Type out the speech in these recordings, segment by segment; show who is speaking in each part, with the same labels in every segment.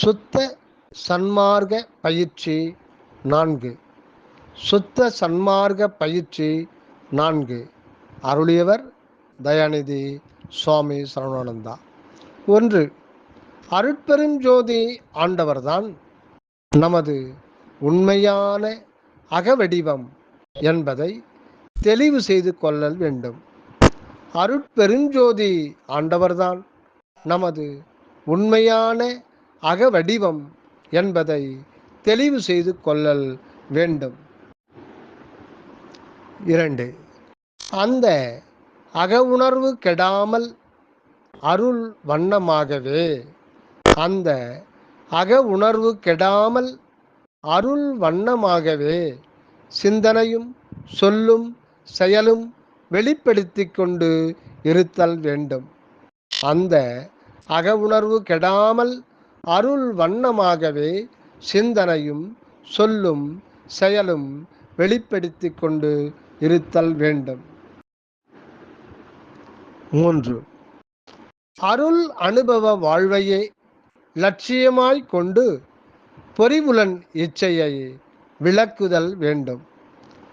Speaker 1: சுத்த சன்மார்க்க பயிற்சி நான்கு. சுத்த சன்மார்க்க பயிற்சி நான்கு. அருளியவர் தயாநிதி சுவாமி சரவணானந்தா. ஒன்று அருட்பெருஞ்சோதி ஆண்டவர்தான் நமது உண்மையான அகவடிவம் என்பதை தெளிவு செய்து கொள்ளல் வேண்டும். அருட்பெருஞ்சோதி ஆண்டவர்தான் நமது உண்மையான அகவடிவம் என்பதை தெளிவு செய்து கொள்ளல் வேண்டும். இரண்டு அந்த அக உணர்வு கெடாமல் அருள் வண்ணமாகவே அந்த அக உணர்வு கெடாமல் அருள் வண்ணமாகவே சிந்தனையும் சொல்லும் செயலும் வெளிப்படுத்தி கொண்டு இருத்தல் வேண்டும். அந்த அக உணர்வு கெடாமல் அருள் வண்ணமாகவே சிந்தனையும் சொல்லும் செயலும் வெளிப்படுத்தி கொண்டு இருத்தல் வேண்டும். மூன்று. அருள் அனுபவ வாழ்வையே லட்சியமாய் கொண்டு பொறிவுலன் இச்சையை விளக்குதல் வேண்டும்.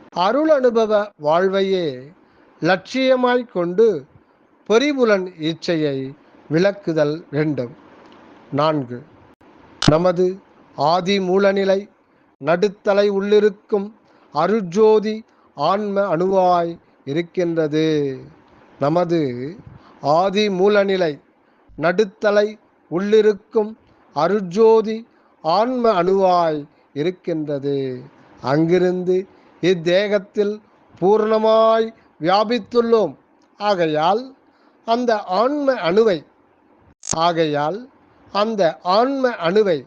Speaker 1: அருள் அனுபவ வாழ்வையே லட்சியமாய் கொண்டு பொறிவுலன் இச்சையை விளக்குதல் வேண்டும். நான்கு. நமது ஆதி மூலநிலை நடுத்தலை உள்ளிருக்கும் அருஜோதி ஆன்ம அணுவாய் இருக்கின்றது. நமது ஆதி மூலநிலை நடுத்தலை உள்ளிருக்கும் அருட்ஜோதி ஆன்ம அணுவாய் இருக்கின்றது. அங்கிருந்து இத்தேகத்தில் பூர்ணமாய் வியாபித்துள்ளோம். ஆகையால் அந்த ஆன்ம அணுவை ஆகையால் அந்த ஆன்ம அணுவை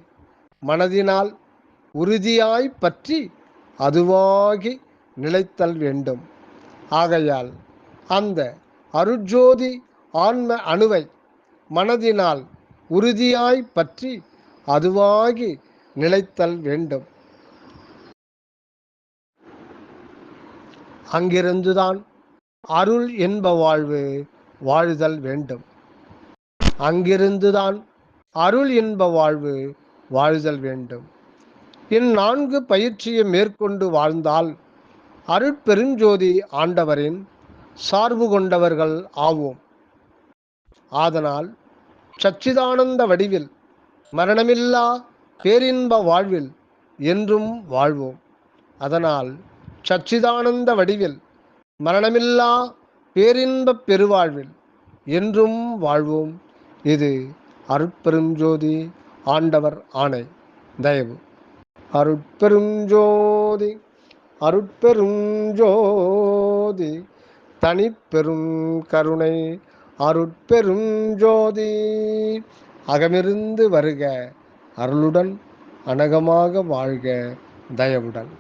Speaker 1: மனதினால் உறுதியாய் பற்றி அதுவாகி நிலைத்தல் வேண்டும். ஆகையால் அந்த அருட்ஜோதி ஆன்ம அணுவை மனதினால் உறுதியாய் பற்றி அதுவாகி நிலைத்தல் வேண்டும். அங்கிருந்துதான் அருள் என்ப வாழ்வு வாழுதல் வேண்டும். அங்கிருந்துதான் அருள் இன்ப வாழ்வு வாழுதல் வேண்டும். இந்நான்கு பயிற்சியை மேற்கொண்டு வாழ்ந்தால் அருட்பெருஞ்சோதி ஆண்டவரின் சார்பு கொண்டவர்கள் ஆவோம். ஆதனால் சச்சிதானந்த வடிவில் மரணமில்லா பேரின்ப வாழ்வில் என்றும் வாழ்வோம். அதனால் சச்சிதானந்த வடிவில் மரணமில்லா பேரின்பப் பெருவாழ்வில் என்றும் வாழ்வோம். இது அருட்பெருஞ்சோதி ஆண்டவர் ஆணை தயவு. அருட்பெருஞ்சோதி அருட்பெருஞ்சோதி தனிப்பெரும் கருணை. அருட்பெரும் ஜோதி அகமிருந்து வருக அருளுடன் அனகமாக வாழ்க தயவுடன்.